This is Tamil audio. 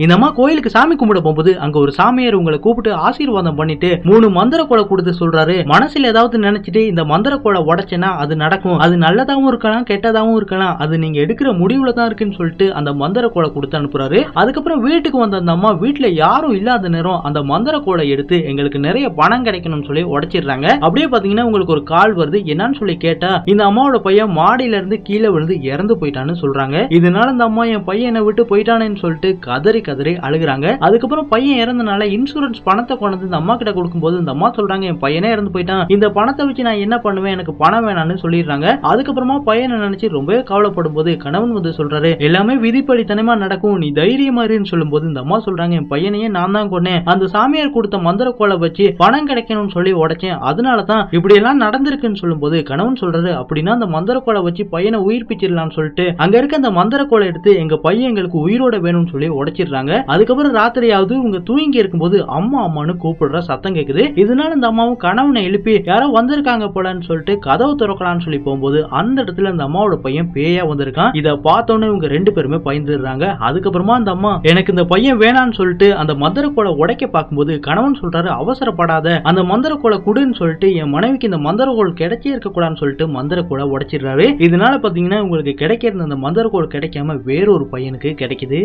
இந்த அம்மா கோயிலுக்கு சாமி கும்பிட போகும்போது அங்க ஒரு சாமியார் உங்களை கூப்பிட்டு ஆசீர்வாதம் பண்ணிட்டு மூணு மந்திர கோலை கொடுத்து சொல்றாரு. மனசுல ஏதாவது நினைச்சிட்டு இந்த மந்திர கோலை உடைச்சேன்னா அது நடக்கும். அது நல்லதாகவும் இருக்கலாம் கெட்டதாகவும் இருக்கலாம். அது நீங்க எடுக்கிற முடிவுல தான் இருக்குன்னு சொல்லிட்டு அந்த மந்திர கோலை கொடுத்து அனுப்புறாரு. அதுக்கப்புறம் வீட்டுக்கு வந்த அந்த அம்மா வீட்டுல யாரும் இல்லாத நேரம் அந்த மந்திர கோலை எடுத்து எங்களுக்கு நிறைய பணம் கிடைக்கணும்னு சொல்லி உடைச்சிடுறாங்க. அப்படியே பாத்தீங்கன்னா உங்களுக்கு ஒரு கால் வருது. என்னன்னு சொல்லி கேட்டா இந்த அம்மாவோட பையன் மாடியில இருந்து கீழே விழுந்து இறந்து போயிட்டான்னு சொல்றாங்க. இதனால இந்த அம்மா என் பையன் என்னை விட்டு போயிட்டானேன்னு சொல்லிட்டு கதறி கதறி அழுகுறாங்க. அதுக்கப்புறம் பையன் இறந்தனால இன்சூரன்ஸ் பணத்தை கொண்டு இந்த அம்மா கிட்ட கொடுக்கும்போது இந்த அம்மா சொல்றாங்க என் பையனே இறந்து போயிட்டான். இந்த பணத்தை வச்சு நான் என்ன பண்ணுவேன்? எனக்கு பணம் வேணாம்னு சொல்லிடுறாங்க. அதுக்கப்புறமா பையனை நினைச்சு ரொம்பவே கவலைப்படும் போது கணவன் வந்து சொல்றாரு எல்லாமே விதிப்படித்தனமா நடக்கும். நீ தைரியமா இருன்னு சொல்லும்போது இந்த அம்மா சொல்றாங்க என் பையனையே நான் தான் கொண்டேன் அந்த சாமியார் கொடுத்த மந்திர கோலை வச்சு பணம் கிடைக்கணும்னு சொல்லி உடைச்சேன். அதனால தான் இப்படி எல்லாம் நடந்திருக்குன்னு சொல்லும் போது கணவன் சொல்றாரு அப்படின்னா அந்த மந்திர கோலை வச்சு பையனை உயிர்ப்பிச்சிடலாம்னு சொல்லிட்டு அங்க இருக்க அந்த மந்திர கோலை எடுத்து எங்க பையன் எங்களுக்கு உயிரோட வேணும்னு சொல்லி உடைச்சிடுறாங்க அதுக்கப்புறம் ராத்திரியாவது இவங்க தூங்கி இருக்கும்போது அம்மா அம்மான்னு கூப்பிடுற சத்தம் கேக்குது. இதனால இந்த அம்மாவும் கணவனை எழுப்பி யாரோ வந்திருக்காங்க போலன்னு சொல்லிட்டு கதவு திறக்கலாம்னு சொல்லி போகும்போது அந்த இடத்துல அந்த அம்மாவோட பையன் பேயா வந்திருக்கான். இதை பார்த்தோன்னே இவங்க ரெண்டு பேருமே பயந்துடுறாங்க. அதுக்கப்புறமா அந்த அம்மா எனக்கு இந்த பையன் வேணான்னு சொல்லிட்டு அந்த மந்திர கோலை உடைக்க பார்க்கும்போது கணவன் சொல்றாரு அவசரப்படாத அந்த மந்திர கோலை குடுன்னு சொல்லிட்டு என் மனைவிக்கு இந்த மந்திர கோல் கிடைச்சே இருக்க கூடாதுன்னு சொல்லிட்டு மந்திர கோலை உடைச்சிடுறாரு. இதனால பாத்தீங்கன்னா உங்களுக்கு கிடைக்கிற அந்த மந்திர கோல் கிடைக்காம வேறொரு பையனுக்கு கிடைக்குது.